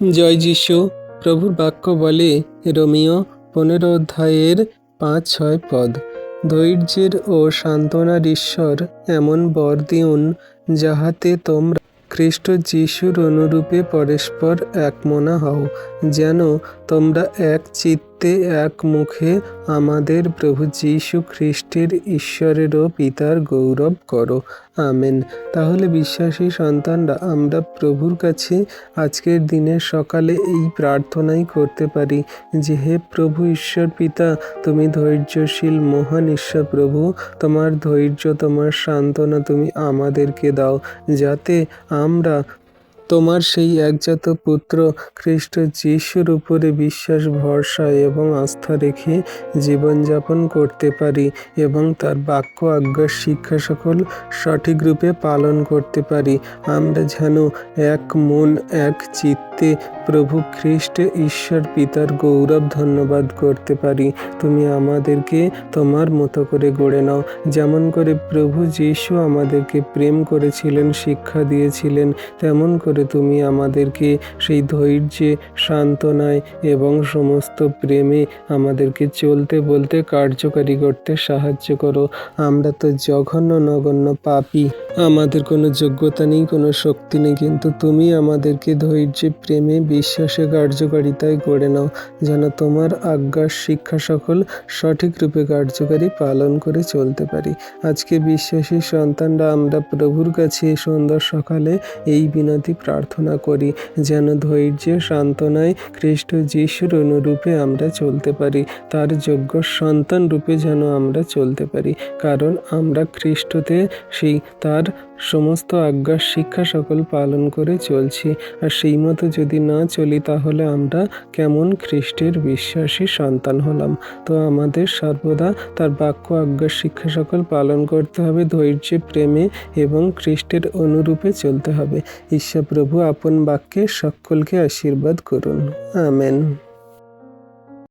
জয় যিশু। প্রভুর বাক্য বলে রোমিও পনেরো অধ্যায়ের পাঁচ, ছয় পদ। ধৈর্যের ও সান্ত্বনার ঈশ্বর এমন বর দিউন যাহাতে তোমরা খ্রিস্ট যিশুর অনুরূপে পরস্পর একমনা হও, যেন তোমরা এক চিত্তে, এক মুখে আমাদের প্রভু যীশু খ্রিস্টের ঈশ্বরের ও পিতার গৌরব করো। আমেন। তাহলে বিশ্বাসী সন্তানরা, আমরা প্রভুর কাছে আজকের দিনের সকালে এই প্রার্থনাই করতে পারি যে, হে প্রভু ঈশ্বর পিতা, তুমি ধৈর্যশীল, মহান ঈশ্বর প্রভু, তোমার ধৈর্য, তোমার সান্ত্বনা তুমি আমাদেরকে দাও, যাতে আমরা তোমার সেই একজাত পুত্র খ্রিস্ট যিশুর উপরে বিশ্বাস, ভরসা এবং আস্থা রেখে জীবনযাপন করতে পারি এবং তার বাক্য আজ্ঞার শিক্ষা সকল সঠিক রূপে পালন করতে পারি। আমরা যেন এক মন, এক চিত্তে প্রভু খ্রিস্ট, ঈশ্বর, পিতার গৌরব ধন্যবাদ করতে পারি। তুমি আমাদেরকে তোমার মতো করে গড়ে নাও। যেমন করে প্রভু যিশু আমাদেরকে প্রেম করেছিলেন, শিক্ষা দিয়েছিলেন, তেমন করে তুমি আমাদেরকে সেই ধৈর্যে, সান্ত্বনায় এবং সমস্ত প্রেমে আমাদেরকে চলতে, বলতে কার্যকারী করতে সাহায্য করো। আমরা তো জঘন্য, নগণ্য পাপী। আমাদের কোনো যোগ্যতা নেই, কোনো শক্তি নেই, কিন্তু তুমি আমাদেরকে ধৈর্যে প্রেমে বিশ্বাসে কার্যকারিতায় গড়ে নাও, যেন তোমার আজ্ঞার শিক্ষা সকল সঠিক রূপে কার্যকারী পালন করে চলতে পারি। আজকে বিশ্বাসী সন্তানরা, আমরা প্রভুর কাছে সুন্দর সকালে এই বিনতি প্রার্থনা করি, যেন ধৈর্যে, সান্ত্বনায় খ্রিস্ট যিশুর অনুরূপে আমরা চলতে পারি, তার যোগ্য সন্তান রূপে যেন আমরা চলতে পারি, কারণ আমরা খ্রিস্টতে সেই তার সমস্ত আজ্ঞার শিক্ষা সকল পালন করে চলছি। আর সেই মতো যদি না চলি, তাহলে আমরা কেমন খ্রিস্টের বিশ্বাসী সন্তান হলাম? তো আমাদের সর্বদা তার বাক্য, আজ্ঞার শিক্ষা সকল পালন করতে হবে, ধৈর্যে, প্রেমে এবং খ্রিস্টের অনুরূপে চলতে হবে। ঈশ্বর প্রভু, আপন বাক্যে সকলকে আশীর্বাদ করুন। আমেন।